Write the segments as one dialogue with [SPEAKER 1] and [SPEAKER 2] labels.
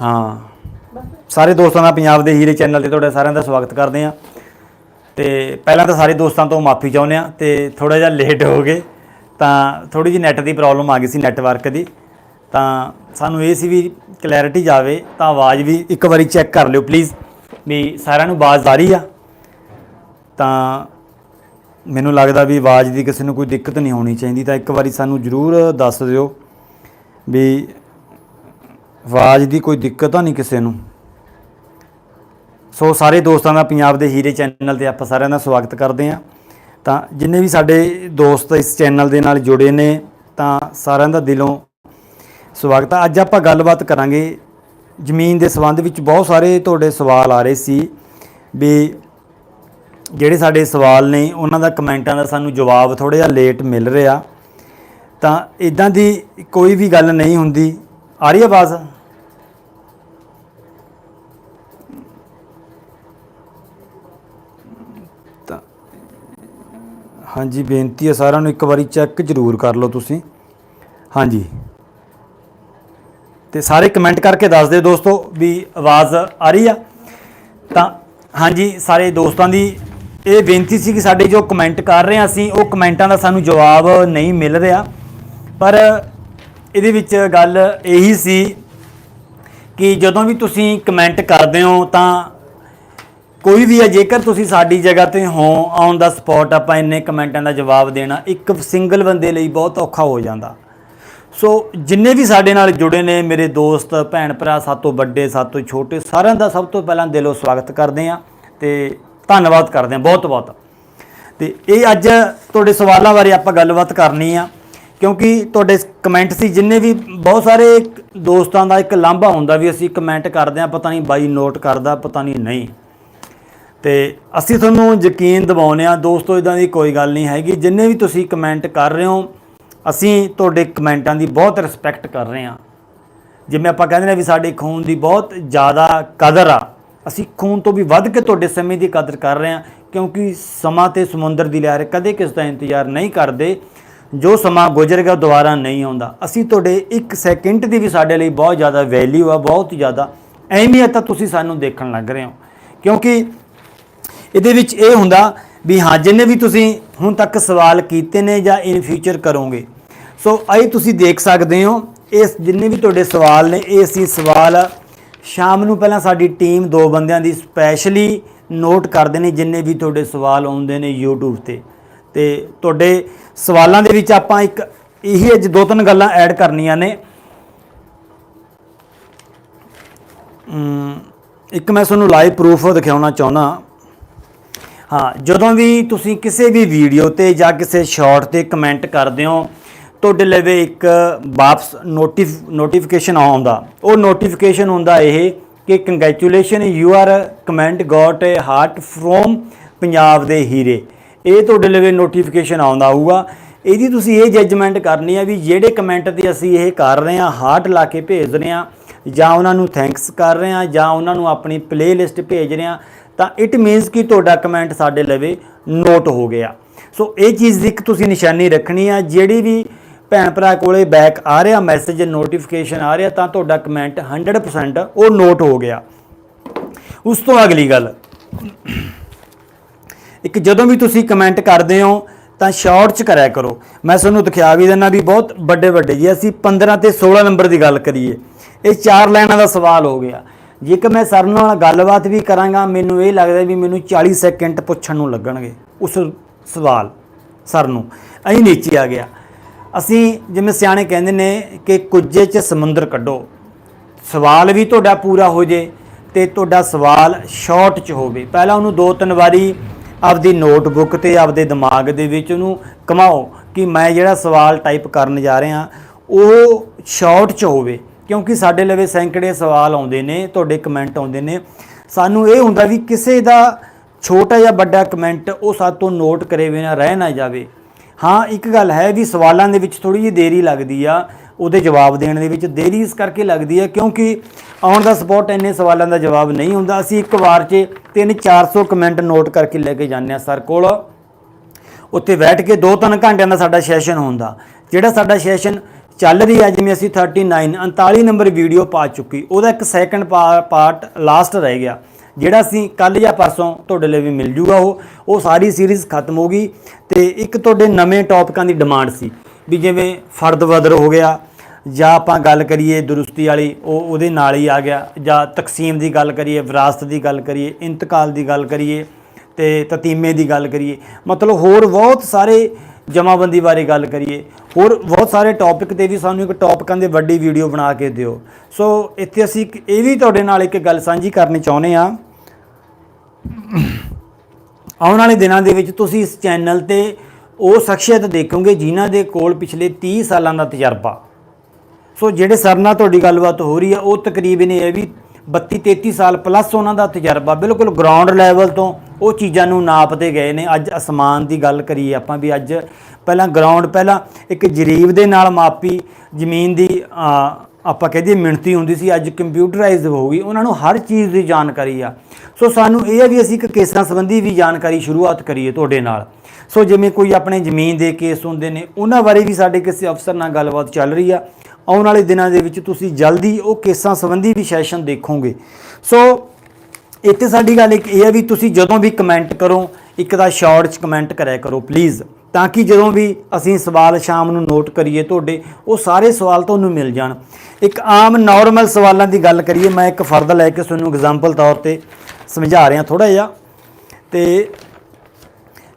[SPEAKER 1] ਹਾਂ। ਸਾਰੇ ਦੋਸਤਾਂ ਦਾ ਪੰਜਾਬ ਦੇ ਹੀਰੇ ਚੈਨਲ ਤੇ ਤੁਹਾਡਾ ਸਾਰਿਆਂ ਦਾ ਸਵਾਗਤ ਕਰਦੇ ਆ ਤੇ ਪਹਿਲਾਂ ਤਾਂ ਸਾਰੇ ਦੋਸਤਾਂ ਤੋਂ ਮਾਫੀ ਚਾਹੁੰਦੇ ਆ ਤੇ ਥੋੜਾ ਜਿਹਾ ਲੇਟ ਹੋ ਗਏ, ਤਾਂ ਥੋੜੀ ਜਿਹੀ ਨੈਟ ਦੀ ਪ੍ਰੋਬਲਮ ਆ ਗਈ ਸੀ ਨੈਟਵਰਕ ਦੀ। ਤਾਂ ਸਾਨੂੰ ਇਹ ਸੀ ਵੀ ਕਲੈਰਿਟੀ ਜਾਵੇ, ਤਾਂ ਆਵਾਜ਼ ਵੀ ਇੱਕ ਵਾਰੀ ਚੈੱਕ ਕਰ ਲਿਓ ਪਲੀਜ਼ ਵੀ ਸਾਰਿਆਂ ਨੂੰ ਆਵਾਜ਼ ਆ ਰਹੀ ਆ। ਤਾਂ ਮੈਨੂੰ ਲੱਗਦਾ ਵੀ ਆਵਾਜ਼ ਦੀ ਕਿਸੇ ਨੂੰ ਕੋਈ ਦਿੱਕਤ ਨਹੀਂ ਹੋਣੀ ਚਾਹੀਦੀ, ਤਾਂ ਇੱਕ ਵਾਰੀ ਸਾਨੂੰ ਜ਼ਰੂਰ ਦੱਸ ਦਿਓ ਵੀ ਆਵਾਜ਼ ਦੀ ਕੋਈ ਦਿੱਕਤ ਤਾਂ ਨਹੀਂ ਕਿਸੇ ਨੂੰ? ਸੋ ਸਾਰੇ ਦੋਸਤਾਂ ਦਾ ਪੰਜਾਬ ਦੇ ਹੀਰੇ ਚੈਨਲ ਤੇ ਆਪਾਂ ਸਾਰਿਆਂ ਦਾ ਸਵਾਗਤ ਕਰਦੇ ਹਾਂ। ਤਾਂ ਜਿੰਨੇ ਵੀ ਸਾਡੇ ਦੋਸਤ ਇਸ ਚੈਨਲ ਦੇ ਨਾਲ ਜੁੜੇ ਨੇ, ਤਾਂ ਸਾਰਿਆਂ ਦਾ ਦਿਲੋਂ ਸਵਾਗਤ ਹੈ ਅੱਜ ਆਪਾਂ ਗੱਲਬਾਤ ਕਰਾਂਗੇ ਜ਼ਮੀਨ ਦੇ ਸੰਬੰਧ ਵਿੱਚ ਬਹੁਤ ਸਾਰੇ ਤੁਹਾਡੇ ਸਵਾਲ ਆ ਰਹੇ ਸੀ ਵੀ ਜਿਹੜੇ ਸਾਡੇ ਸਵਾਲ ਨੇ, ਉਹਨਾਂ ਦਾ ਕਮੈਂਟਾਂ ਦਾ ਸਾਨੂੰ ਜਵਾਬ ਥੋੜਾ ਜਿਹਾ ਲੇਟ ਮਿਲ ਰਿਹਾ। ਤਾਂ ਇਦਾਂ ਦੀ ਕੋਈ ਵੀ ਗੱਲ ਨਹੀਂ ਹੁੰਦੀ। ਆ ਰਹੀ ਆਵਾਜ਼? ਹਾਂਜੀ, ਬੇਨਤੀ ਹੈ ਸਾਰਿਆਂ ਨੂੰ ਇੱਕ ਵਾਰੀ ਚੈੱਕ ਜ਼ਰੂਰ ਕਰ ਲਓ ਤੁਸੀਂ। ਹਾਂਜੀ। ਤੇ ਸਾਰੇ ਕਮੈਂਟ ਕਰਕੇ ਦੱਸ ਦਿਓ ਦੋਸਤੋ ਵੀ ਆਵਾਜ਼ ਆ ਰਹੀ ਆ। ਤਾਂ ਹਾਂਜੀ, ਸਾਰੇ ਦੋਸਤਾਂ ਦੀ ਇਹ ਬੇਨਤੀ ਸੀ ਕਿ ਸਾਡੇ ਜੋ ਕਮੈਂਟ ਕਰ ਰਹੇ ਹਾਂ ਅਸੀਂ, ਉਹ ਕਮੈਂਟਾਂ ਦਾ ਸਾਨੂੰ ਜਵਾਬ ਨਹੀਂ ਮਿਲ ਰਿਹਾ। ਪਰ ਇਹਦੇ ਵਿੱਚ ਗੱਲ ਇਹੀ ਸੀ ਕਿ ਜਦੋਂ ਵੀ ਤੁਸੀਂ ਕਮੈਂਟ ਕਰਦੇ ਹੋ ਤਾਂ ਕੋਈ ਵੀ ਹੈ, ਜੇਕਰ ਤੁਸੀਂ ਸਾਡੀ ਜਗ੍ਹਾ ਤੇ ਹੋ ਔਨ ਦਾ ਸਪੌਟ ਆਪਾਂ ਇੰਨੇ ਕਮੈਂਟਾਂ ਦਾ ਜਵਾਬ ਦੇਣਾ, ਇੱਕ ਸਿੰਗਲ ਬੰਦੇ ਲਈ ਬਹੁਤ ਔਖਾ ਹੋ ਜਾਂਦਾ। ਸੋ ਜਿੰਨੇ ਵੀ ਸਾਡੇ ਨਾਲ ਜੁੜੇ ਨੇ, ਮੇਰੇ ਦੋਸਤ, ਭੈਣ ਭਰਾ, ਸਾਤੋਂ ਵੱਡੇ, ਸਾਤੋਂ ਛੋਟੇ, ਸਾਰਿਆਂ ਦਾ ਸਭ ਤੋਂ ਪਹਿਲਾਂ ਦਿਲੋਂ ਸਵਾਗਤ ਕਰਦੇ ਆ ਤੇ ਧੰਨਵਾਦ ਕਰਦੇ ਆ ਬਹੁਤ ਬਹੁਤ। ਤੇ ਇਹ ਅੱਜ ਤੁਹਾਡੇ ਸਵਾਲਾਂ ਬਾਰੇ ਆਪਾਂ ਗੱਲਬਾਤ ਕਰਨੀ ਆ, ਕਿਉਂਕਿ ਤੁਹਾਡੇ ਕਮੈਂਟ ਸੀ, ਜਿੰਨੇ ਵੀ ਬਹੁਤ ਸਾਰੇ ਦੋਸਤਾਂ ਦਾ ਇੱਕ ਲਾਂਭਾ ਹੁੰਦਾ ਵੀ ਅਸੀਂ ਕਮੈਂਟ ਕਰਦੇ ਆ ਪਤਾ ਨਹੀਂ ਬਾਈ ਨੋਟ ਕਰਦਾ, ਪਤਾ ਨਹੀਂ ਨਹੀਂ। ਤੇ ਅਸੀਂ ਤੁਹਾਨੂੰ ਯਕੀਨ ਦਿਵਾਉਂਦੇ ਆ ਦੋਸਤੋ ਇਦਾਂ ਦੀ ਕੋਈ ਗੱਲ ਨਹੀਂ ਹੈਗੀ। ਜਿੰਨੇ ਵੀ ਤੁਸੀਂ ਕਮੈਂਟ ਕਰ ਰਹੇ ਹੋ, ਅਸੀਂ ਤੁਹਾਡੇ ਕਮੈਂਟਾਂ ਦੀ ਬਹੁਤ ਰਿਸਪੈਕਟ ਕਰ ਰਹੇ ਹਾਂ। ਜਿਵੇਂ ਆਪਾਂ ਕਹਿੰਦੇ ਨੇ ਵੀ ਸਾਡੇ ਖੂਨ ਦੀ ਬਹੁਤ ਜ਼ਿਆਦਾ ਕਦਰ ਆ। ਅਸੀਂ ਖੂਨ ਤੋਂ ਵੀ ਵੱਧ ਕੇ ਤੁਹਾਡੇ ਸਮੇਂ ਦੀ ਕਦਰ ਕਰ ਰਹੇ ਹਾਂ, ਕਿਉਂਕਿ ਸਮਾਂ ਤੇ ਸਮੁੰਦਰ ਦੀ ਲਹਿਰ ਕਦੇ ਕਿਸ ਦਾ ਇੰਤਜ਼ਾਰ ਨਹੀਂ ਕਰਦੇ। ਜੋ ਸਮਾਂ ਗੁਜ਼ਰ ਗਿਆ ਦੁਬਾਰਾ ਨਹੀਂ ਆਉਂਦਾ। ਅਸੀਂ ਤੁਹਾਡੇ ਇੱਕ ਸੈਕਿੰਡ ਦੀ ਵੀ ਸਾਡੇ ਲਈ ਬਹੁਤ ਜ਼ਿਆਦਾ ਵੈਲਿਊ ਆ, ਬਹੁਤ ਜ਼ਿਆਦਾ ਅਹਿਮੀਅਤ ਆ ਤੁਸੀਂ ਸਾਨੂੰ ਦੇਖਣ ਲੱਗ ਰਹੇ ਹੋ। ਕਿਉਂਕਿ ਇਹਦੇ ਵਿੱਚ ਇਹ ਹੁੰਦਾ ਵੀ ਹਾਂ, ਜਿੰਨੇ ਵੀ ਤੁਸੀਂ ਹੁਣ ਤੱਕ ਸਵਾਲ ਕੀਤੇ ਨੇ ਜਾਂ ਇਨ ਫਿਊਚਰ ਕਰੋਗੇ, ਸੋ ਆਈ ਤੁਸੀਂ ਦੇਖ ਸਕਦੇ ਹੋ, ਇਸ ਜਿੰਨੇ ਵੀ ਤੁਹਾਡੇ ਸਵਾਲ ਨੇ, ਇਹ ਅਸੀਂ ਸਵਾਲ ਸ਼ਾਮ ਨੂੰ ਪਹਿਲਾਂ ਸਾਡੀ ਟੀਮ ਦੋ ਬੰਦਿਆਂ ਦੀ ਸਪੈਸ਼ਲੀ ਨੋਟ ਕਰਦੇ ਨੇ, ਜਿੰਨੇ ਵੀ ਤੁਹਾਡੇ ਸਵਾਲ ਆਉਂਦੇ ਨੇ YouTube ਤੇ। ਤੇ ਤੁਹਾਡੇ ਸਵਾਲਾਂ ਦੇ ਵਿੱਚ ਆਪਾਂ ਇੱਕ ਇਹੀ ਅੱਜ ਦੋ ਤਿੰਨ ਗੱਲਾਂ ਐਡ ਕਰਨੀਆਂ ਨੇ। ਇੱਕ ਮੈਂ ਤੁਹਾਨੂੰ ਲਾਈਵ ਪ੍ਰੂਫ ਦਿਖਾਉਣਾ ਚਾਹੁੰਦਾ। ਹਾਂ, ਜਦੋਂ ਵੀ ਤੁਸੀਂ ਕਿਸੇ ਵੀ ਵੀਡੀਓ ਤੇ ਜਾਂ ਕਿਸੇ ਸ਼ਾਰਟ ਤੇ ਕਮੈਂਟ ਕਰਦੇ ਹੋ, ਤੁਹਾਡੇ ਲਵੇ ਇੱਕ ਵਾਪਸ ਨੋਟਿਫ ਨੋਟੀਫਿਕੇਸ਼ਨ ਆਉਂਦਾ। ਉਹ ਨੋਟੀਫਿਕੇਸ਼ਨ ਹੁੰਦਾ ਇਹ ਕਿ congratulation you are comment got a heart from Punjab ਦੇ ਹੀਰੇ। ਇਹ ਤੁਹਾਡੇ ਲਈ ਨੋਟੀਫਿਕੇਸ਼ਨ ਆਉਂਦਾ ਹੋਊਗਾ। ਇਹਦੀ ਤੁਸੀਂ ਇਹ ਜੱਜਮੈਂਟ ਕਰਨੀ ਹੈ ਵੀ ਜਿਹੜੇ ਕਮੈਂਟ ਤੇ ਅਸੀਂ ਇਹ ਕਰ ਰਹੇ ਹਾਂ ਹਾਰਟ ਲਾ ਕੇ ਭੇਜ ਰਹੇ ਹਾਂ, ਜਾਂ ਉਹਨਾਂ ਨੂੰ ਥੈਂਕਸ ਕਰ ਰਹੇ ਹਾਂ, ਜਾਂ ਉਹਨਾਂ ਨੂੰ ਆਪਣੀ ਪਲੇਲਿਸਟ ਭੇਜ ਰਹੇ ਹਾਂ ਤਾਂ ਇਟ ਮੀਨਸ ਕਿ ਤੁਹਾਡਾ ਕਮੈਂਟ ਸਾਡੇ ਲਵੇ ਨੋਟ ਹੋ ਗਿਆ। ਸੋ ਇਹ ਚੀਜ਼ ਦੀ ਇੱਕ ਤੁਸੀਂ ਨਿਸ਼ਾਨੀ ਰੱਖਣੀ ਆ, ਜਿਹੜੀ ਵੀ ਭੈਣ ਭਰਾ ਕੋਲੇ ਬੈਕ ਆ ਰਿਹਾ ਮੈਸੇਜ ਨੋਟੀਫਿਕੇਸ਼ਨ ਆ ਰਿਹਾ, ਤਾਂ ਤੁਹਾਡਾ ਕਮੈਂਟ 100% ਉਹ ਨੋਟ ਹੋ ਗਿਆ। ਉਸ ਤੋਂ ਅਗਲੀ ਗੱਲ। ਇੱਕ ਜਦੋਂ ਵੀ ਤੁਸੀਂ ਕਮੈਂਟ ਕਰਦੇ ਹੋ, ਤਾਂ ਸ਼ਾਰਟ ਚ ਕਰਿਆ ਕਰੋ। ਮੈਂ ਤੁਹਾਨੂੰ ਦਿਖਾ ਵੀ ਦਿੰਦਾ ਵੀ ਬਹੁਤ ਵੱਡੇ ਵੱਡੇ ਜੀ, ਅਸੀਂ 15 ਤੇ 16 ਨੰਬਰ ਦੀ ਗੱਲ ਕਰੀਏ। ਇਹ ਚਾਰ ਲਾਈਨਾਂ ਦਾ ਸਵਾਲ ਹੋ ਗਿਆ। ਜੇਕਰ ਮੈਂ ਸਰ ਨਾਲ ਗੱਲਬਾਤ ਵੀ ਕਰਾਂਗਾ, ਮੈਨੂੰ ਇਹ ਲੱਗਦਾ ਵੀ ਮੈਨੂੰ 40 ਸੈਕਿੰਡ ਪੁੱਛਣ ਨੂੰ ਲੱਗਣਗੇ ਉਸ ਸਵਾਲ ਸਰ ਨੂੰ। ਅਸੀਂ ਨੀਚੇ ਆ ਗਿਆ ਅਸੀਂ ਜਿਵੇਂ ਸਿਆਣੇ ਕਹਿੰਦੇ ਨੇ ਕਿ ਕੁੱਜੇ 'ਚ ਸਮੁੰਦਰ ਕੱਢੋ। ਸਵਾਲ ਵੀ ਤੁਹਾਡਾ ਪੂਰਾ ਹੋ ਜੇ ਤੇ ਤੁਹਾਡਾ ਸਵਾਲ ਸ਼ਾਰਟ 'ਚ ਹੋਵੇ। ਪਹਿਲਾਂ ਉਹਨੂੰ ਦੋ ਤਿੰਨ ਵਾਰੀ ਆਪਦੀ ਨੋਟਬੁੱਕ ਤੇ, ਆਪਦੇ ਦਿਮਾਗ ਦੇ ਵਿੱਚ ਉਹਨੂੰ ਕਮਾਓ ਕਿ ਮੈਂ ਜਿਹੜਾ ਸਵਾਲ ਟਾਈਪ ਕਰਨ ਜਾ ਰਿਹਾ, ਉਹ ਸ਼ਾਰਟ 'ਚ ਹੋਵੇ। ਕਿਉਂਕਿ ਸਾਡੇ ਲਵੇ ਸੈਂਕੜੇ ਸਵਾਲ ਆਉਂਦੇ ਨੇ, ਤੁਹਾਡੇ ਕਮੈਂਟ ਆਉਂਦੇ ਨੇ। ਸਾਨੂੰ ਇਹ ਹੁੰਦਾ ਵੀ ਕਿਸੇ ਦਾ ਛੋਟਾ ਜਾਂ ਵੱਡਾ ਕਮੈਂਟ ਉਹ ਸਾਤੋਂ ਨੋਟ ਕਰੇ ਬਿਨਾਂ ਰਹਿ ਨਾ ਜਾਵੇ। ਹਾਂ, ਇੱਕ ਗੱਲ ਹੈ ਵੀ ਸਵਾਲਾਂ ਦੇ ਵਿੱਚ ਥੋੜੀ ਜਿਹੀ ਦੇਰੀ ਲੱਗਦੀ ਆ, ਉਹਦੇ ਜਵਾਬ ਦੇਣ ਦੇ ਵਿੱਚ ਦੇਰੀ ਇਸ ਕਰਕੇ ਲੱਗਦੀ ਹੈ ਕਿਉਂਕਿ ਆਉਣ ਦਾ ਸਪੋਟ ਇੰਨੇ ਸਵਾਲਾਂ ਦਾ ਜਵਾਬ ਨਹੀਂ ਹੁੰਦਾ। ਅਸੀਂ ਇੱਕ ਵਾਰ 'ਚ 3-400 ਕਮੈਂਟ ਨੋਟ ਕਰਕੇ ਲੈ ਕੇ ਜਾਂਦੇ ਆ ਸਰ ਕੋਲ। ਉੱਥੇ ਬੈਠ ਕੇ 2-3 ਘੰਟਿਆਂ ਦਾ ਸਾਡਾ ਸੈਸ਼ਨ ਹੁੰਦਾ। ਜਿਹੜਾ ਸਾਡਾ ਸੈਸ਼ਨ ਚੱਲ ਰਹੀ ਹੈ, ਜਿਵੇਂ ਅਸੀਂ 39 39 ਨੰਬਰ ਵੀਡੀਓ ਪਾ ਚੁੱਕੀ। ਉਹਦਾ ਇੱਕ ਸੈਕੰਡ ਪਾਰਟ ਲਾਸਟ ਰਹਿ ਗਿਆ। ਜਿਹੜਾ ਅਸੀਂ ਕੱਲ ਜਾਂ ਪਰਸੋਂ ਤੁਹਾਡੇ ਲਈ ਵੀ ਮਿਲ ਜੂਗਾ ਉਹ। ਉਹ ਸਾਰੀ ਸੀਰੀਜ਼ ਖਤਮ ਹੋ ਗਈ ਤੇ ਇੱਕ ਤੁਹਾਡੇ ਨਵੇਂ ਟੌਪਿਕਾਂ ਦੀ ਡਿਮਾਂਡ ਸੀ। ਵੀ ਜਿਵੇਂ ਫਰਦ ਬਦਰ ਹੋ ਗਿਆ, ਜਾਂ ਆਪਾਂ ਗੱਲ ਕਰੀਏ ਦਰੁਸਤੀ ਵਾਲੀ, ਉਹ ਉਹਦੇ ਨਾਲ ਹੀ ਆ ਗਿਆ। ਜਾਂ ਤਕਸੀਮ ਦੀ ਗੱਲ ਕਰੀਏ, ਵਿਰਾਸਤ ਦੀ ਗੱਲ ਕਰੀਏ, ਇੰਤਕਾਲ ਦੀ ਗੱਲ ਕਰੀਏ ਤੇ ਤਤੀਮੇ ਦੀ ਗੱਲ ਕਰੀਏ। ਮਤਲਬ ਹੋਰ ਬਹੁਤ ਸਾਰੇ ਜਮਾਬੰਦੀ ਬਾਰੇ ਗੱਲ ਕਰੀਏ, ਹੋਰ ਬਹੁਤ ਸਾਰੇ ਟੌਪਿਕ ਤੇ ਵੀ ਸਾਨੂੰ ਇੱਕ ਟੌਪਿਕਾਂ ਦੇ ਵੱਡੀ ਵੀਡੀਓ ਬਣਾ ਕੇ ਦਿਓ। ਸੋ ਇੱਥੇ ਅਸੀਂ ਇੱਕ ਇਹ ਵੀ ਤੁਹਾਡੇ ਨਾਲ ਇੱਕ ਗੱਲ ਸਾਂਝੀ ਕਰਨੀ ਚਾਹੁੰਦੇ ਆ ਆਉਣ ਵਾਲੇ ਦਿਨਾਂ ਦੇ ਵਿੱਚ ਤੁਸੀਂ ਇਸ ਚੈਨਲ ਤੇ ਉਹ ਸ਼ਖਸੀਅਤ ਦੇਖੋਗੇ ਜਿਨ੍ਹਾਂ ਦੇ ਕੋਲ ਪਿਛਲੇ 30 ਸਾਲਾਂ ਦਾ ਤਜਰਬਾ। ਸੋ ਜਿਹੜੇ ਸਰ ਨਾਲ ਤੁਹਾਡੀ ਗੱਲਬਾਤ ਹੋ ਰਹੀ ਆ ਉਹ ਤਕਰੀਬਨ ਇਹ ਵੀ 32 33 ਸਾਲ ਪਲੱਸ ਉਹਨਾਂ ਦਾ ਤਜਰਬਾ ਬਿਲਕੁਲ ਗਰਾਊਂਡ ਲੈਵਲ ਤੋਂ ਉਹ ਚੀਜ਼ਾਂ ਨੂੰ ਨਾਪਦੇ ਗਏ ਨੇ। ਅੱਜ ਅਸਮਾਨ ਦੀ ਗੱਲ ਕਰੀਏ ਆਪਾਂ ਵੀ ਅੱਜ ਪਹਿਲਾਂ ਗਰਾਊਂਡ ਪਹਿਲਾਂ ਇੱਕ ਜਰੀਬ ਦੇ ਨਾਲ ਮਾਪੀ ਜ਼ਮੀਨ ਦੀ ਅ, ਆਪਾਂ ਕਹਦੇ ਮਿਣਤੀ ਹੁੰਦੀ ਸੀ ਅੱਜ ਕੰਪਿਊਟਰਾਈਜ਼ਡ ਹੋ ਗਈ। ਉਹਨਾਂ ਨੂੰ ਹਰ ਚੀਜ਼ ਦੀ ਜਾਣਕਾਰੀ ਆ। ਸੋ ਸਾਨੂੰ ਇਹ ਆ ਵੀ ਅਸੀਂ ਇੱਕ ਕੇਸਾਂ ਸੰਬੰਧੀ ਵੀ ਜਾਣਕਾਰੀ ਸ਼ੁਰੂਆਤ ਕਰੀਏ ਤੁਹਾਡੇ ਨਾਲ। ਸੋ ਜਿਵੇਂ ਕੋਈ ਆਪਣੇ ਜ਼ਮੀਨ ਦੇ ਕੇਸ ਹੁੰਦੇ ਨੇ ਉਹਨਾਂ ਬਾਰੇ ਵੀ ਸਾਡੇ ਕਿਸੇ ਅਫਸਰ ਨਾਲ ਗੱਲਬਾਤ ਚੱਲ ਰਹੀ ਆ। ਆਉਣ ਵਾਲੇ ਦਿਨਾਂ ਦੇ ਵਿੱਚ ਤੁਸੀਂ ਜਲਦੀ ਉਹ ਕੇਸਾਂ ਸੰਬੰਧੀ ਵੀ ਸੈਸ਼ਨ ਦੇਖੋਗੇ। ਸੋ ਇੱਥੇ ਸਾਡੀ ਗੱਲ ਇੱਕ ਇਹ ਹੈ ਵੀ ਤੁਸੀਂ ਜਦੋਂ ਵੀ ਕਮੈਂਟ ਕਰੋ, ਇੱਕ ਦਾ ਸ਼ਾਰਟ ਚ ਕਮੈਂਟ ਕਰਿਆ ਕਰੋ ਪਲੀਜ਼ ਤਾਂ ਕਿ ਜਦੋਂ ਵੀ ਅਸੀਂ ਸਵਾਲ ਸ਼ਾਮ ਨੂੰ ਨੋਟ ਕਰੀਏ ਤੁਹਾਡੇ, ਉਹ ਸਾਰੇ ਸਵਾਲ ਤੁਹਾਨੂੰ ਮਿਲ ਜਾਣ। ਇੱਕ ਆਮ ਨਾਰਮਲ ਸਵਾਲਾਂ ਦੀ ਗੱਲ ਕਰੀਏ, ਮੈਂ ਇੱਕ ਫਰਦ ਲੈ ਕੇ ਤੁਹਾਨੂੰ ਐਗਜ਼ਾਮਪਲ ਤੌਰ ਤੇ ਸਮਝਾ ਰਿਹਾ ਥੋੜਾ ਜਿਹਾ। ਤੇ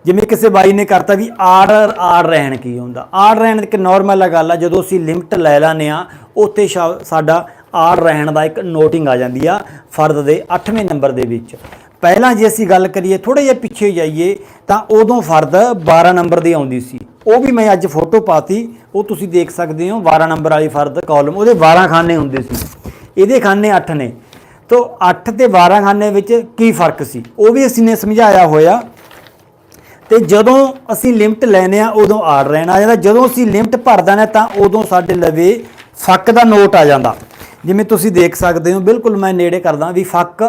[SPEAKER 1] ਜਿਵੇਂ ਕਿਸੇ ਬਾਈ ਨੇ ਕਰਤਾ ਵੀ ਆਰ ਆਰ ਰਹਿਣ ਕੀ ਹੁੰਦਾ? ਆਰ ਰਹਿਣ ਇੱਕ ਨਾਰਮਲ ਗੱਲ ਆ, ਜਦੋਂ ਅਸੀਂ ਲਿਮਟ ਲੈ ਲਾਨੇ ਆ ਉੱਥੇ ਸ਼ਾ- ਸਾਡਾ ਆਰ ਰਹਿਣ ਦਾ ਇੱਕ ਨੋਟਿੰਗ ਆ ਜਾਂਦੀ ਆ ਫਰਦ ਦੇ 8ਵੇਂ ਨੰਬਰ ਦੇ ਵਿੱਚ। ਪਹਿਲਾਂ ਜੇ ਅਸੀਂ ਗੱਲ ਕਰੀਏ ਥੋੜੇ ਜਿਹਾ ਪਿੱਛੇ ਜਾਈਏ, ਤਾਂ ਉਦੋਂ ਫਰਦ 12 ਨੰਬਰ ਦੀ ਆਉਂਦੀ ਸੀ। ਉਹ ਵੀ ਮੈਂ ਅੱਜ ਫੋਟੋ ਪਾਤੀ, ਉਹ ਤੁਸੀਂ ਦੇਖ ਸਕਦੇ ਹੋ 12 ਨੰਬਰ ਵਾਲੀ ਫਰਦ ਕਾਲਮ ਉਹਦੇ 12 ਖਾਨੇ ਹੁੰਦੇ ਸੀ। ਇਹਦੇ ਖਾਨੇ 8 ਨੇ। ਤੋਂ 8 ਤੇ 12 ਖਾਨੇ ਵਿੱਚ ਕੀ ਫ਼ਰਕ ਸੀ? ਉਹ ਵੀ ਅਸੀਂ ਨੇ ਸਮਝਾਇਆ ਹੋਇਆ। ਤੇ ਜਦੋਂ ਅਸੀਂ ਲਿਮਟ ਲੈਨੇ ਆ, ਉਦੋਂ ਆਰ ਰਹਿਣਾ। ਆ ਜਾਂਦਾ ਜਦੋਂ ਅਸੀਂ ਲਿਮਟ ਭਰਦਾ ਨੇ, ਤਾਂ ਉਦੋਂ ਸਾਡੇ ਲਵੇ ਫੱਕ ਦਾ ਨੋਟ ਆ ਜਾਂਦਾ। ਜਿਵੇਂ ਤੁਸੀਂ ਦੇਖ ਸਕਦੇ ਹੋ, ਬਿਲਕੁਲ ਮੈਂ ਨੇੜੇ ਕਰਦਾ ਵੀ ਫੱਕ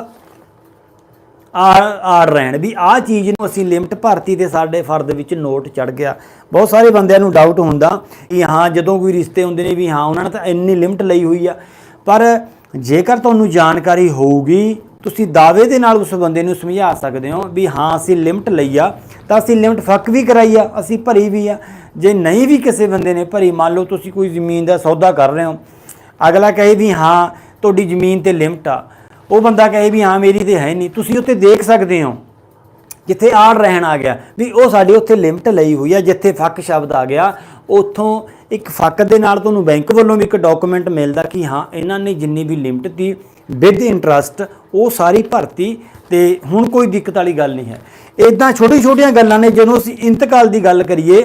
[SPEAKER 1] ਆਰ ਆੜ ਰਹਿਣ, ਵੀ ਆਹ ਚੀਜ਼ ਨੂੰ ਅਸੀਂ ਲਿਮਟ ਭਰਤੀ ਤੇ ਸਾਡੇ ਫਰਦ ਵਿੱਚ ਨੋਟ ਚੜ ਗਿਆ। ਬਹੁਤ ਸਾਰੇ ਬੰਦਿਆਂ ਨੂੰ ਡਾਊਟ ਹੁੰਦਾ ਕਿ ਹਾਂ, ਜਦੋਂ ਕੋਈ ਰਿਸ਼ਤੇ ਹੁੰਦੇ ਨੇ ਵੀ ਹਾਂ, ਉਹਨਾਂ ਨੇ ਤਾਂ ਇੰਨੀ ਲਿਮਟ ਲਈ ਹੋਈ ਆ। ਪਰ ਜੇਕਰ ਤੁਹਾਨੂੰ ਜਾਣਕਾਰੀ ਹੋਊਗੀ, ਤੁਸੀਂ ਦਾਅਵੇ ਦੇ ਨਾਲ ਉਸ ਬੰਦੇ ਨੂੰ ਸਮਝਾ ਸਕਦੇ ਹੋ ਵੀ ਹਾਂ, ਅਸੀਂ ਲਿਮਟ ਲਈ ਆ, ਤਾਂ ਅਸੀਂ ਲਿਮਟ ਫੱਕ ਵੀ ਕਰਾਈ ਆ, ਅਸੀਂ ਭਰੀ ਵੀ ਆ। ਜੇ ਨਹੀਂ ਵੀ ਕਿਸੇ ਬੰਦੇ ਨੇ ਭਰੀ, ਮੰਨ ਲਓ ਤੁਸੀਂ ਕੋਈ ਜ਼ਮੀਨ ਦਾ ਸੌਦਾ ਕਰ ਰਹੇ ਹੋ ਅਗਲਾ ਕਹੇ ਵੀ ਹਾਂ, ਤੁਹਾਡੀ ਜ਼ਮੀਨ ਤੇ ਲਿਮਟ ਆ। ਉਹ ਬੰਦਾ ਕਹੇ ਵੀ ਹਾਂ, ਮੇਰੀ ਤੇ ਹੈ ਨਹੀਂ। ਤੁਸੀਂ ਉੱਥੇ ਦੇਖ ਸਕਦੇ ਹੋ, ਜਿੱਥੇ ਆੜ ਰਹਿਣ ਆ ਗਿਆ ਵੀ ਉਹ ਸਾਡੀ ਉੱਥੇ ਲਿਮਟ ਲਈ ਹੋਈ ਆ, ਜਿੱਥੇ ਫੱਕ ਸ਼ਬਦ ਆ ਗਿਆ, ਉੱਥੋਂ ਇੱਕ ਫੱਕ ਦੇ ਨਾਲ ਤੁਹਾਨੂੰ ਬੈਂਕ ਵੱਲੋਂ ਵੀ ਇੱਕ ਡਾਕੂਮੈਂਟ ਮਿਲਦਾ ਕਿ ਹਾਂ, ਇਹਨਾਂ ਨੇ ਜਿੰਨੀ ਵੀ ਲਿਮਟ ਦੀ ਵਿਦ ਇੰਟਰਸਟ ਉਹ ਸਾਰੀ ਭਰਤੀ ਤੇ ਹੁਣ ਕੋਈ ਦਿੱਕਤ ਵਾਲੀ ਗੱਲ ਨਹੀਂ ਹੈ। ਇਦਾਂ ਛੋਟੀ ਛੋਟੀਆਂ ਗੱਲਾਂ ਨੇ, ਜਦੋਂ ਅਸੀਂ ਇੰਤਕਾਲ ਦੀ ਗੱਲ ਕਰੀਏ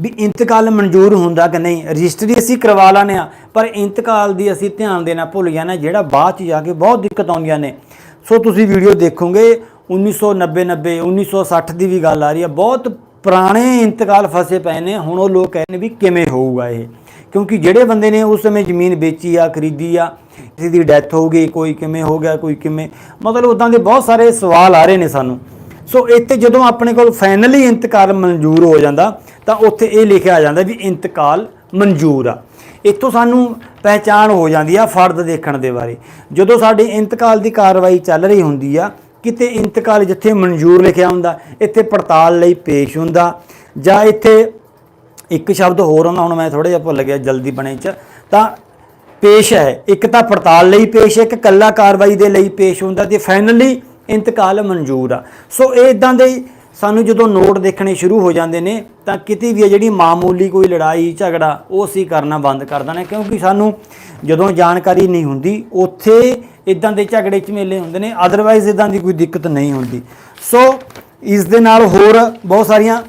[SPEAKER 1] ਵੀ ਇੰਤਕਾਲ ਮਨਜ਼ੂਰ ਹੁੰਦਾ ਕਿ ਨਹੀਂ? ਰਜਿਸਟਰੀ ਅਸੀਂ ਕਰਵਾ ਲਾਨੇ ਆ ਪਰ ਇੰਤਕਾਲ ਦੀ ਅਸੀਂ ਧਿਆਨ ਦੇਣਾ ਭੁੱਲ ਜਾਂਦੇ ਹਾਂ, ਜਿਹੜਾ ਬਾਅਦ ਚ ਜਾ ਕੇ ਬਹੁਤ ਦਿੱਕਤ ਆਉਂਦੀਆਂ ਨੇ। ਸੋ ਤੁਸੀਂ ਵੀਡੀਓ ਦੇਖੋਗੇ 1990 90 1960 ਦੀ ਵੀ ਗੱਲ ਆ ਰਹੀ ਆ। ਬਹੁਤ ਪੁਰਾਣੇ ਇੰਤਕਾਲ ਫਸੇ ਪਏ ਨੇ ਹੁਣ ਉਹ ਲੋਕ ਕਹਿੰਦੇ ਵੀ ਕਿਵੇਂ ਹੋਊਗਾ ਇਹ? ਕਿਉਂਕਿ ਜਿਹੜੇ ਬੰਦੇ ਨੇ ਉਸ ਸਮੇਂ ਜ਼ਮੀਨ ਵੇਚੀ ਆ ਖਰੀਦੀ ਆ ਕਿਸੇ ਦੀ ਡੈਥ ਹੋ ਗਈ ਕੋਈ ਕਿਵੇਂ ਹੋ ਗਿਆ ਕੋਈ ਕਿਵੇਂ? ਮਤਲਬ ਉਦਾਂ ਦੇ ਬਹੁਤ ਸਾਰੇ ਸਵਾਲ ਆ ਰਹੇ ਨੇ ਸਾਨੂੰ। ਸੋ ਇੱਥੇ ਜਦੋਂ ਆਪਣੇ ਕੋਲ ਫਾਈਨਲੀ ਇੰਤਕਾਲ ਮਨਜ਼ੂਰ ਹੋ ਜਾਂਦਾ, ਤਾਂ ਉੱਥੇ ਇਹ ਲਿਖਿਆ ਆ ਜਾਂਦਾ ਵੀ ਇੰਤਕਾਲ ਮਨਜ਼ੂਰ ਆ। ਇੱਥੋਂ ਸਾਨੂੰ ਪਹਿਚਾਣ ਹੋ ਜਾਂਦੀ ਆ ਫਰਦ ਦੇਖਣ ਦੇ ਬਾਰੇ। ਜਦੋਂ ਸਾਡੇ ਇੰਤਕਾਲ ਦੀ ਕਾਰਵਾਈ ਚੱਲ ਰਹੀ ਹੁੰਦੀ ਆ, ਕਿਤੇ ਇੰਤਕਾਲ ਜਿੱਥੇ ਮਨਜ਼ੂਰ ਲਿਖਿਆ ਹੁੰਦਾ, ਇੱਥੇ ਪੜਤਾਲ ਲਈ ਪੇਸ਼ ਹੁੰਦਾ, ਜਾਂ ਇੱਥੇ ਇੱਕ ਸ਼ਬਦ ਹੋਰ ਆਉਂਦਾ, ਹੁਣ ਮੈਂ ਥੋੜਾ ਜਿਹਾ ਭੁੱਲ ਗਿਆ, ਜਲਦੀ ਬਣੇ ਚ, ਤਾਂ ਪੇਸ਼ ਹੈ। ਇੱਕ ਤਾਂ ਪੜਤਾਲ ਲਈ ਪੇਸ਼ ਹੈ, ਇੱਕ ਕੱਲਾ ਕਾਰਵਾਈ ਦੇ ਲਈ ਪੇਸ਼ ਹੁੰਦਾ, ਤੇ ਫਾਈਨਲੀ ਇੰਤਕਾਲ ਮਨਜ਼ੂਰ ਆ। ਸੋ ਇਹ ਇਦਾਂ ਦੇ ਸਾਨੂੰ ਜਦੋਂ ਨੋਟ ਦੇਖਣੇ ਸ਼ੁਰੂ ਹੋ ਜਾਂਦੇ ਨੇ, ਤਾਂ ਕਿਤੇ ਵੀ ਹੈ ਜਿਹੜੀ ਮਾਮੂਲੀ ਕੋਈ ਲੜਾਈ, ਝਗੜਾ, ਉਹ ਅਸੀਂ ਕਰਨਾ ਬੰਦ ਕਰ ਦੇਣਾ, ਕਿਉਂਕਿ ਸਾਨੂੰ ਜਦੋਂ ਜਾਣਕਾਰੀ ਨਹੀਂ ਹੁੰਦੀ, ਉੱਥੇ ਇਦਾਂ ਦੇ ਝਗੜੇ ਝਮੇਲੇ ਹੁੰਦੇ ਨੇ ਅਦਰਵਾਈਜ਼ ਇਦਾਂ ਦੀ ਕੋਈ ਦਿੱਕਤ ਨਹੀਂ ਹੁੰਦੀ। ਸੋ ਇਸ ਦੇ ਨਾਲ ਹੋਰ ਬਹੁਤ ਸਾਰੀਆਂ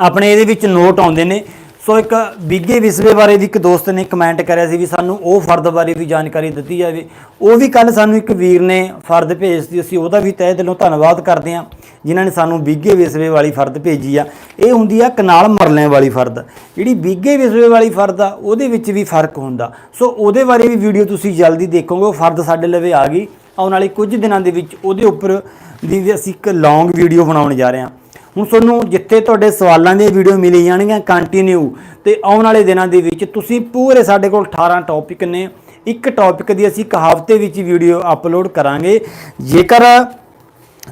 [SPEAKER 1] ਆਪਣੇ ਇਹਦੇ ਵਿੱਚ ਨੋਟ ਆਉਂਦੇ ਨੇ ਸੋ ਇੱਕ ਬਿੱਗੇ ਵਿਸਵੇ ਬਾਰੇ ਵੀ ਇੱਕ ਦੋਸਤ ਨੇ ਕਮੈਂਟ ਕਰਿਆ ਸੀ ਵੀ ਸਾਨੂੰ ਉਹ ਫਰਦ ਬਾਰੇ ਵੀ ਜਾਣਕਾਰੀ ਦਿੱਤੀ ਜਾਵੇ। ਉਹ ਵੀ ਕੱਲ ਸਾਨੂੰ ਇੱਕ ਵੀਰ ਨੇ ਫਰਦ ਭੇਜਤੀ, ਅਸੀਂ ਉਹਦਾ ਵੀ ਤਹਿ ਦਿਲੋਂ ਧੰਨਵਾਦ ਕਰਦੇ ਹਾਂ, ਜਿਨ੍ਹਾਂ ਨੇ ਸਾਨੂੰ ਬਿੱਗੇ ਵਿਸਵੇ ਵਾਲੀ ਫਰਦ ਭੇਜੀ ਆ। ਇਹ ਹੁੰਦੀ ਆ ਕਨਾਲ ਮਰਲਿਆਂ ਵਾਲੀ ਫਰਦ। ਜਿਹੜੀ ਬਿੱਗੇ ਵਿਸਵੇ ਵਾਲੀ ਫਰਦ ਆ, ਉਹਦੇ ਵਿੱਚ ਵੀ ਫ਼ਰਕ ਹੁੰਦਾ। ਸੋ ਉਹਦੇ ਬਾਰੇ ਵੀ ਵੀਡੀਓ ਤੁਸੀਂ ਜਲਦੀ ਦੇਖੋਗੇ, ਉਹ ਫਰਦ ਸਾਡੇ ਲਵੇ ਆ ਗਈ। ਆਉਣ ਵਾਲੇ ਕੁਝ ਦਿਨਾਂ ਦੇ ਵਿੱਚ ਉਹਦੇ ਉੱਪਰ ਦੀ ਵੀ ਅਸੀਂ ਇੱਕ ਲੌਂਗ ਵੀਡੀਓ ਬਣਾਉਣ ਜਾ ਰਹੇ ਹਾਂ। ਹੁਣ ਤੁਹਾਨੂੰ ਜਿੱਥੇ ਤੁਹਾਡੇ ਸਵਾਲਾਂ ਦੀਆਂ ਵੀਡੀਓ ਮਿਲੀ ਜਾਣਗੀਆਂ ਕੰਟੀਨਿਊ ਤੇ ਆਉਣ ਵਾਲੇ ਦਿਨਾਂ ਦੇ ਵਿੱਚ ਤੁਸੀਂ ਪੂਰੇ ਸਾਡੇ ਕੋਲ 18 ਟੌਪਿਕ ਨੇ। ਇੱਕ ਟੌਪਿਕ ਦੀ ਅਸੀਂ ਕਹਾਵਤੇ ਵਿੱਚ ਵੀਡੀਓ ਅਪਲੋਡ ਕਰਾਂਗੇ। ਜੇਕਰ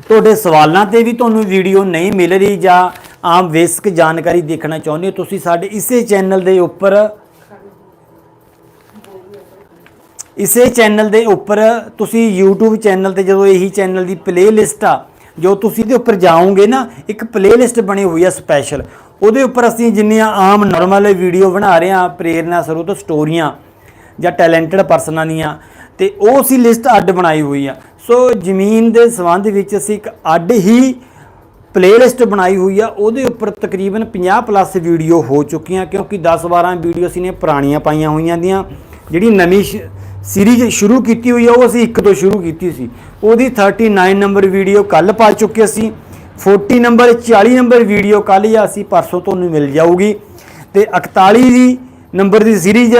[SPEAKER 1] ਤੁਹਾਡੇ ਸਵਾਲਾਂ ਤੇ ਵੀ ਤੁਹਾਨੂੰ ਵੀਡੀਓ ਨਹੀਂ ਮਿਲ ਰਹੀ ਜਾਂ ਆਮ ਬੇਸਿਕ ਜਾਣਕਾਰੀ ਦੇਖਣਾ ਚਾਹੁੰਦੇ ਹੋ, ਤੁਸੀਂ ਸਾਡੇ ਇਸੇ ਚੈਨਲ ਦੇ ਉੱਪਰ ਇਸੇ ਚੈਨਲ ਦੇ ਉੱਪਰ ਤੁਸੀਂ YouTube ਚੈਨਲ ਤੇ ਜਦੋਂ ਇਹੀ ਚੈਨਲ ਦੀ ਪਲੇਲਿਸਟ ਆ ਜੋ ਤੁਸੀਂ ਇਹਦੇ ਉੱਪਰ ਜਾਓਗੇ ਨਾ, ਇੱਕ ਪਲੇਲਿਸਟ ਬਣੀ ਹੋਈ ਆ ਸਪੈਸ਼ਲ ਉਹਦੇ ਉੱਪਰ ਅਸੀਂ ਜਿੰਨੀਆਂ ਆਮ ਨਾਰਮਲ ਵੀਡੀਓ ਬਣਾ ਰਹੇ ਆ ਪ੍ਰੇਰਨਾ ਸਰੋਤ ਸਟੋਰੀਆਂ ਜਾਂ ਟੈਲੈਂਟਡ ਪਰਸਨਾਂ ਦੀਆਂ, ਤੇ ਉਹ ਅਸੀਂ ਲਿਸਟ ਅੱਡ ਬਣਾਈ ਹੋਈ ਆ। ਸੋ ਜ਼ਮੀਨ ਦੇ ਸੰਬੰਧ ਵਿੱਚ ਅਸੀਂ ਇੱਕ ਅੱਡ ਹੀ ਪਲੇਲਿਸਟ ਬਣਾਈ ਹੋਈ ਆ। ਉਹਦੇ ਉੱਪਰ ਤਕਰੀਬਨ 50 ਪਲੱਸ ਵੀਡੀਓ ਹੋ ਚੁੱਕੀਆਂ, ਕਿਉਂਕਿ 10 12 ਵੀਡੀਓ ਅਸੀਂ ਨੇ ਪੁਰਾਣੀਆਂ ਪਾਈਆਂ ਹੋਈਆਂ ਦੀਆਂ, ਜਿਹੜੀ ਨਵੀਂ ਸੀਰੀਜ਼ ਸ਼ੁਰੂ ਕੀਤੀ ਹੋਈ ਆ, ਉਹ ਅਸੀਂ ਇੱਕ ਤੋਂ ਸ਼ੁਰੂ ਕੀਤੀ ਸੀ। ਉਹਦੀ 39 ਨੰਬਰ ਵੀਡੀਓ ਕੱਲ ਪਾ ਚੁੱਕੇ ਅਸੀਂ 40 ਨੰਬਰ 40 ਨੰਬਰ ਵੀਡੀਓ ਕੱਲ ਜਾਂ ਅਸੀਂ ਪਰਸੋਂ ਤੁਹਾਨੂੰ ਮਿਲ ਜਾਊਗੀ। ਤੇ 41 ਦੀ ਨੰਬਰ ਦੀ ਸੀਰੀਜ਼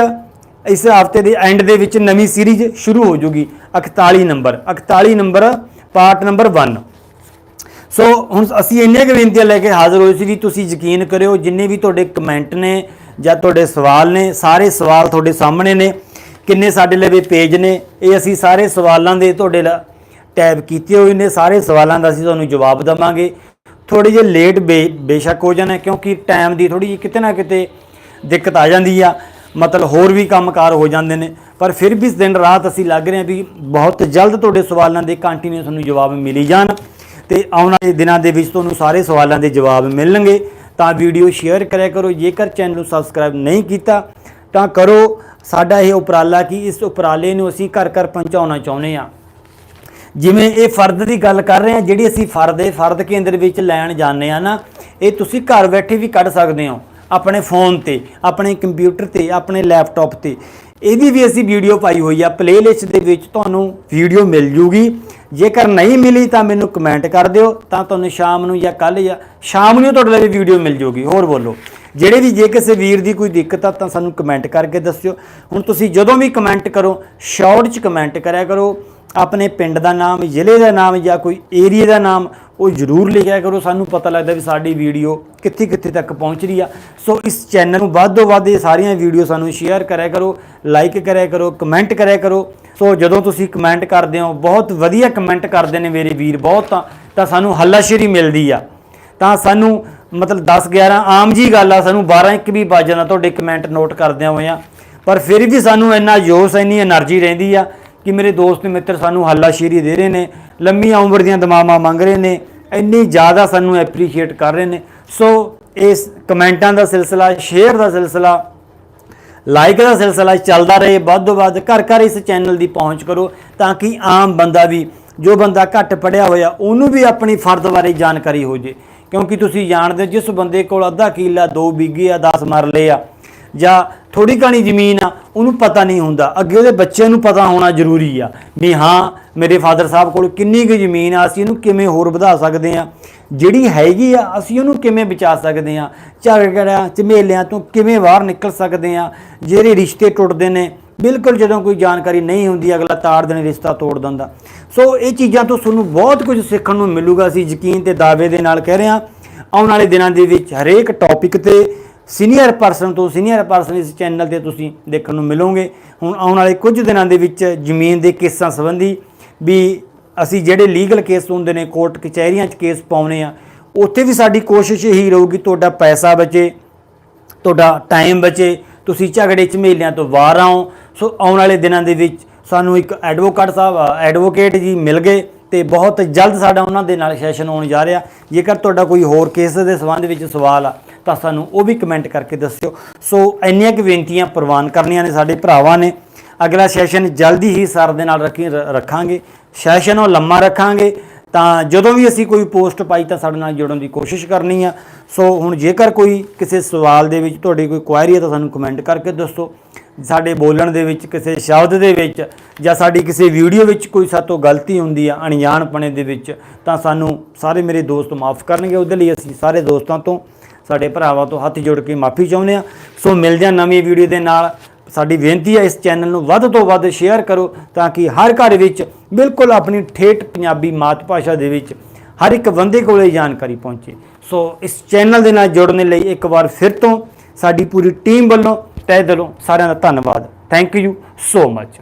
[SPEAKER 1] ਇਸ ਹਫ਼ਤੇ ਦੇ ਐਂਡ ਦੇ ਵਿੱਚ ਨਵੀਂ ਸੀਰੀਜ਼ ਸ਼ੁਰੂ ਹੋ ਜੂਗੀ 41 number 41 number part number 1 so ਹੁਣ ਅਸੀਂ ਇੰਨੇ ਕੁ ਬੇਨਤੀਆਂ ਲੈ ਕੇ ਹਾਜ਼ਰ ਹੋਏ ਸੀ ਵੀ ਤੁਸੀਂ ਯਕੀਨ ਕਰਿਓ, ਜਿੰਨੇ ਵੀ ਤੁਹਾਡੇ ਕਮੈਂਟ ਨੇ ਜਾਂ ਤੁਹਾਡੇ ਸਵਾਲ ਨੇ, ਸਾਰੇ ਸਵਾਲ ਤੁਹਾਡੇ ਸਾਹਮਣੇ ਨੇ। ਕਿੰਨੇ ਸਾਡੇ ਲਵੇ ਪੇਜ ਨੇ। ਇਹ ਅਸੀਂ ਸਾਰੇ ਸਵਾਲਾਂ ਦੇ ਤੁਹਾਡੇ ਲ- ਟੈਬ ਕੀਤੇ ਹੋਏ ਨੇ। ਸਾਰੇ ਸਵਾਲਾਂ ਦਾ ਅਸੀਂ ਤੁਹਾਨੂੰ ਜਵਾਬ ਦਵਾਂਗੇ। ਥੋੜੀ ਜਿਹੀ ਲੇਟ ਬੇ- ਬੇਸ਼ੱਕ ਹੋ ਜਾਣਾ, ਕਿਉਂਕਿ ਟਾਈਮ ਦੀ ਥੋੜੀ ਜਿਹੀ ਕਿਤੇ ਨਾ ਕਿਤੇ ਦਿੱਕਤ ਆ ਜਾਂਦੀ ਆ। ਮਤਲਬ ਹੋਰ ਵੀ ਕੰਮਕਾਰ ਹੋ ਜਾਂਦੇ ਨੇ। ਪਰ ਫਿਰ ਵੀ ਦਿਨ ਰਾਤ ਅਸੀਂ ਲੱਗ ਰਹੇ ਹਾਂ ਵੀ ਬਹੁਤ ਜਲਦ ਤੁਹਾਡੇ ਸਵਾਲਾਂ ਦੇ ਕੰਟੀਨਿਊ ਤੁਹਾਨੂੰ ਜਵਾਬ ਮਿਲੀ ਜਾਣ ਤੇ ਆਉਣ ਵਾਲੇ ਦਿਨਾਂ ਦੇ ਵਿੱਚ ਤੁਹਾਨੂੰ ਸਾਰੇ ਸਵਾਲਾਂ ਦੇ ਜਵਾਬ ਮਿਲਣਗੇ। ਤਾਂ ਵੀਡੀਓ ਸ਼ੇਅਰ ਕਰਿਆ ਕਰੋ। ਜੇਕਰ ਚੈਨਲ ਨੂੰ ਸਬਸਕ੍ਰਾਈਬ ਨਹੀਂ ਕੀਤਾ, ਤਾਂ ਕਰੋ। ਸਾਡਾ ਇਹ ਉਪਰਾਲਾ ਕਿ ਇਸ ਉਪਰਾਲੇ ਨੂੰ ਅਸੀਂ ਘਰ ਘਰ ਪਹੁੰਚਾਉਣਾ ਚਾਹੁੰਦੇ ਹਾਂ। ਜਿਵੇਂ ਇਹ ਫਰਦ ਦੀ ਗੱਲ ਕਰ ਰਹੇ ਹਾਂ, ਜਿਹੜੀ ਅਸੀਂ ਫਰਦ ਇਹ ਫਰਦ ਕੇਂਦਰ ਵਿੱਚ ਲੈਣ ਜਾਂਦੇ ਆ ਨਾ, ਇਹ ਤੁਸੀਂ ਘਰ ਬੈਠੇ ਵੀ ਕੱਢ ਸਕਦੇ ਹੋ, ਆਪਣੇ ਫੋਨ ਤੇ, ਆਪਣੇ ਕੰਪਿਊਟਰ ਤੇ, ਆਪਣੇ ਲੈਪਟਾਪ ਤੇ। ਇਹਦੀ ਵੀ ਅਸੀਂ ਵੀਡੀਓ ਪਾਈ ਹੋਈ ਆ ਪਲੇਲਿਸਟ ਦੇ ਵਿੱਚ ਤੁਹਾਨੂੰ ਵੀਡੀਓ ਮਿਲ ਜੂਗੀ। ਜੇਕਰ ਨਹੀਂ ਮਿਲੀ ਤਾਂ ਮੈਨੂੰ ਕਮੈਂਟ ਕਰ ਦਿਓ, ਤਾਂ ਤੁਹਾਨੂੰ ਸ਼ਾਮ ਨੂੰ ਜਾਂ ਕੱਲ ਜਾਂ ਸ਼ਾਮ ਨੂੰ ਤੁਹਾਡੇ ਲਈ ਵੀਡੀਓ ਮਿਲ ਜੂਗੀ। ਹੋਰ ਬੋਲੋ, ਜਿਹੜੇ ਵੀ ਜੇ ਕਿਸੇ ਵੀਰ ਦੀ ਕੋਈ ਦਿੱਕਤ ਆ ਤਾਂ ਸਾਨੂੰ ਕਮੈਂਟ ਕਰਕੇ ਦੱਸਿਓ। ਹੁਣ ਤੁਸੀਂ ਜਦੋਂ ਵੀ ਕਮੈਂਟ ਕਰੋ ਸ਼ਾਰਟ 'ਚ ਕਮੈਂਟ ਕਰਿਆ ਕਰੋ। ਆਪਣੇ ਪਿੰਡ ਦਾ ਨਾਮ, ਜ਼ਿਲ੍ਹੇ ਦਾ ਨਾਮ ਜਾਂ ਕੋਈ ਏਰੀਆ ਦਾ ਨਾਮ ਉਹ ਜਰੂਰ ਲਿਖਿਆ ਕਰੋ, ਸਾਨੂੰ ਪਤਾ ਲੱਗਦਾ ਵੀ ਸਾਡੀ ਵੀਡੀਓ ਕਿੱਥੇ ਕਿੱਥੇ ਤੱਕ ਪਹੁੰਚ ਰਹੀ ਆ। ਸੋ ਇਸ ਚੈਨਲ ਨੂੰ ਵੱਧ ਤੋਂ ਵੱਧ ਇਹ ਸਾਰੀਆਂ ਵੀਡੀਓ ਸਾਨੂੰ ਸ਼ੇਅਰ ਕਰਿਆ ਕਰੋ ਲਾਈਕ ਕਰਿਆ ਕਰੋ ਕਮੈਂਟ ਕਰਿਆ ਕਰੋ। ਸੋ ਜਦੋਂ ਤੁਸੀਂ ਕਮੈਂਟ ਕਰਦੇ ਹੋ, ਬਹੁਤ ਵਧੀਆ ਕਮੈਂਟ ਕਰਦੇ ਨੇ ਮੇਰੇ ਵੀਰ, ਬਹੁਤ ਤਾਂ ਸਾਨੂੰ ਹੱਲਾਸ਼ੇਰੀ ਮਿਲਦੀ ਆ। ਤਾਂ ਸਾਨੂੰ ਮਤਲਬ 10 11 ਆਮ ਜੀ ਗੱਲ ਆ, ਸਾਨੂੰ 12 1 ਵੀ ਵੱਜ ਜਾਂਦਾ ਤੁਹਾਡੇ ਕਮੈਂਟ ਨੋਟ ਕਰਦੇ ਹੋਏ ਆ ਪਰ ਫਿਰ ਵੀ ਸਾਨੂੰ ਇੰਨਾ ਜੋਸ਼, ਇੰਨੀ એનર્ਜੀ ਰਹਿੰਦੀ ਆ ਕਿ ਮੇਰੇ ਦੋਸਤ ਮਿੱਤਰ ਸਾਨੂੰ ਹੱਲਾਸ਼ੇਰੀ ਦੇ ਰਹੇ ਨੇ ਲੰਮੀ ਉਮਰ ਦੀਆਂ ਦਮਾਮਾਂ ਮੰਗ ਰਹੇ ਨੇ। ਇੰਨੀ ਜ਼ਿਆਦਾ ਸਾਨੂੰ ਐਪਰੀਸ਼ੀਏਟ ਕਰ ਰਹੇ ਨੇ। ਸੋ ਇਸ ਕਮੈਂਟਾਂ ਦਾ ਸਿਲਸਿਲਾ ਸ਼ੇਅਰ ਦਾ ਸਿਲਸਿਲਾ ਲਾਈਕ ਦਾ ਸਿਲਸਿਲਾ ਚੱਲਦਾ ਰਹੇ। ਵੱਧ ਤੋਂ ਵੱਧ ਘਰ ਘਰ ਇਸ ਚੈਨਲ ਦੀ ਪਹੁੰਚ ਕਰੋ ਤਾਂ ਕਿ ਆਮ ਬੰਦਾ ਵੀ, ਜੋ ਬੰਦਾ ਘੱਟ ਪੜਿਆ ਹੋਇਆ, ਉਹਨੂੰ ਵੀ ਆਪਣੀ ਫਰਦ ਬਾਰੇ ਜਾਣਕਾਰੀ ਹੋ ਜੇ। ਕਿਉਂਕਿ ਤੁਸੀਂ ਜਾਣਦੇ ਹੋ, ਜਿਸ ਬੰਦੇ ਕੋਲ ਅੱਧਾ ਕਿੱਲਾ 2 ਬੀਗੇ ਆ 10 ਮਰਲੇ ਆ, ਜਾਂ ਥੋੜੀ ਘਣੀ ਜ਼ਮੀਨ ਆ ਉਹਨੂੰ ਪਤਾ ਨਹੀਂ ਹੁੰਦਾ। ਅੱਗੇ ਉਹਦੇ ਬੱਚਿਆਂ ਨੂੰ ਪਤਾ ਹੋਣਾ ਜ਼ਰੂਰੀ ਆ ਵੀ ਹਾਂ, ਮੇਰੇ ਫਾਦਰ ਸਾਹਿਬ ਕੋਲ ਕਿੰਨੀ ਕੁ ਜ਼ਮੀਨ ਆ, ਅਸੀਂ ਇਹਨੂੰ ਕਿਵੇਂ ਹੋਰ ਵਧਾ ਸਕਦੇ ਆ ਜਿਹੜੀ ਹੈਗੀ ਆ, ਅਸੀਂ ਉਹਨੂੰ ਕਿਵੇਂ ਬਚਾ ਸਕਦੇ ਆ ਝਗੜਿਆਂ ਝਮੇਲਿਆਂ ਤੋਂ ਕਿਵੇਂ ਬਾਹਰ ਨਿਕਲ ਸਕਦੇ ਆ ਜਿਹੜੇ ਰਿਸ਼ਤੇ ਟੁੱਟਦੇ ਨੇ, ਬਿਲਕੁਲ ਜਦੋਂ ਕੋਈ ਜਾਣਕਾਰੀ ਨਹੀਂ ਹੁੰਦੀ, ਅਗਲਾ ਤਾੜ ਦੇਣੇ, ਰਿਸ਼ਤਾ ਤੋੜ ਦਿੰਦਾ। ਸੋ ਇਹ ਚੀਜ਼ਾਂ ਤੋਂ ਤੁਹਾਨੂੰ ਬਹੁਤ ਕੁਝ ਸਿੱਖਣ ਨੂੰ ਮਿਲੂਗਾ। ਅਸੀਂ ਯਕੀਨ ਤੇ ਦਾਅਵੇ ਦੇ ਨਾਲ ਕਹਿ ਰਹੇ ਹਾਂ, ਆਉਣ ਵਾਲੇ ਦਿਨਾਂ ਦੇ ਵਿੱਚ ਹਰੇਕ ਟੌਪਿਕ ਤੇ ਸੀਨੀਅਰ ਪਰਸਨ ਤੋਂ ਸੀਨੀਅਰ ਪਰਸਨ ਇਸ ਚੈਨਲ ਤੇ ਤੁਸੀਂ ਦੇਖਣ ਨੂੰ ਮਿਲੋਗੇ। ਹੁਣ ਆਉਣ ਵਾਲੇ ਕੁਝ ਦਿਨਾਂ ਦੇ ਵਿੱਚ ਜ਼ਮੀਨ ਦੇ ਕੇਸਾਂ ਸੰਬੰਧੀ ਵੀ ਅਸੀਂ ਜਿਹੜੇ ਲੀਗਲ ਕੇਸ ਹੁੰਦੇ ਨੇ ਕੋਰਟ ਕਚਹਿਰੀਆਂ 'ਚ ਕੇਸ ਪਾਉਨੇ ਆ, ਉੱਥੇ ਵੀ ਸਾਡੀ ਕੋਸ਼ਿਸ਼ ਇਹੀ ਰਹੂਗੀ, ਤੁਹਾਡਾ ਪੈਸਾ ਬਚੇ, ਤੁਹਾਡਾ ਟਾਈਮ ਬਚੇ, ਤੁਸੀਂ ਝਗੜੇ ਝਮੇਲਿਆਂ ਤੋਂ ਬਾਹਰ ਆਓ। ਸੋ ਆਉਣ ਵਾਲੇ ਦਿਨਾਂ ਦੇ ਵਿੱਚ ਸਾਨੂੰ ਇੱਕ ਐਡਵੋਕੇਟ ਸਾਹਿਬ ਐਡਵੋਕੇਟ ਜੀ ਮਿਲ ਗਏ ਤੇ ਬਹੁਤ ਜਲਦ ਸਾਡਾ ਉਹਨਾਂ ਦੇ ਨਾਲ ਸੈਸ਼ਨ ਹੋਣ ਜਾ ਰਿਹਾ। ਜੇਕਰ ਤੁਹਾਡਾ ਕੋਈ ਹੋਰ ਕੇਸ ਦੇ ਸੰਬੰਧ ਵਿੱਚ ਸਵਾਲ ਆ ਤਾਂ ਸਾਨੂੰ ਉਹ ਵੀ ਕਮੈਂਟ ਕਰਕੇ ਦੱਸਿਓ। ਸੋ ਇੰਨੀਆਂ ਕੁ ਬੇਨਤੀਆਂ ਪ੍ਰਵਾਨ ਕਰਨੀਆਂ ਨੇ ਸਾਡੇ ਭਰਾਵਾਂ ਨੇ। ਅਗਲਾ ਸੈਸ਼ਨ ਜਲਦੀ ਹੀ ਸਰ ਦੇ ਨਾਲ ਰੱਖੀ ਰ- ਰੱਖਾਂਗੇ। ਸੈਸ਼ਨ ਉਹ ਲੰਮਾ ਰੱਖਾਂਗੇ। ਤਾਂ ਜਦੋਂ ਵੀ ਅਸੀਂ ਕੋਈ ਪੋਸਟ ਪਾਈ ਤਾਂ ਸਾਡੇ ਨਾਲ ਜੁੜਨ ਦੀ ਕੋਸ਼ਿਸ਼ ਕਰਨੀ ਆ। ਸੋ ਹੁਣ ਜੇਕਰ ਕੋਈ ਕਿਸੇ ਸਵਾਲ ਦੇ ਵਿੱਚ ਤੁਹਾਡੀ ਕੋਈ ਕੁਐਰੀ ਹੈ ਤਾਂ ਸਾਨੂੰ ਕਮੈਂਟ ਕਰਕੇ ਦੱਸੋ। ਸਾਡੇ ਬੋਲਣ ਦੇ ਵਿੱਚ, ਕਿਸੇ ਸ਼ਬਦ ਦੇ ਵਿੱਚ ਜਾਂ ਸਾਡੀ ਕਿਸੇ ਵੀਡੀਓ ਵਿੱਚ ਕੋਈ ਸਾਤੋਂ ਗਲਤੀ ਹੁੰਦੀ ਆ, ਅਣਜਾਣਪਣੇ ਦੇ ਵਿੱਚ, ਤਾਂ ਸਾਨੂੰ ਸਾਰੇ ਮੇਰੇ ਦੋਸਤ ਮਾਫ ਕਰਨਗੇ। ਉਹਦੇ ਲਈ ਅਸੀਂ ਸਾਰੇ ਦੋਸਤਾਂ ਤੋਂ ਸਾਡੇ ਭਰਾਵਾਂ ਤੋਂ ਹੱਥ ਜੋੜ ਕੇ ਮਾਫੀ ਚਾਹੁੰਦੇ ਆ ਸੋ ਮਿਲਦੇ ਹਾਂ ਨਵੀਂ ਵੀਡੀਓ ਦੇ ਨਾਲ। ਸਾਡੀ ਬੇਨਤੀ ਹੈ ਇਸ ਚੈਨਲ ਨੂੰ ਵੱਧ ਤੋਂ ਵੱਧ ਸ਼ੇਅਰ ਕਰੋ ਤਾਂ ਕਿ ਹਰ ਘਰ ਵਿੱਚ ਬਿਲਕੁਲ ਆਪਣੀ ਠੇਠ ਪੰਜਾਬੀ ਮਾਤ ਭਾਸ਼ਾ ਦੇ ਵਿੱਚ ਹਰ ਇੱਕ ਬੰਦੇ ਕੋਲੇ ਜਾਣਕਾਰੀ ਪਹੁੰਚੇ। ਸੋ ਇਸ ਚੈਨਲ ਦੇ ਨਾਲ ਜੁੜਨ ਲਈ ਇੱਕ ਵਾਰ ਫਿਰ ਤੋਂ ਸਾਡੀ ਪੂਰੀ ਟੀਮ ਵੱਲੋਂ ਤਹਿ ਦਿਲੋਂ ਸਾਰਿਆਂ ਦਾ ਧੰਨਵਾਦ। Thank you so much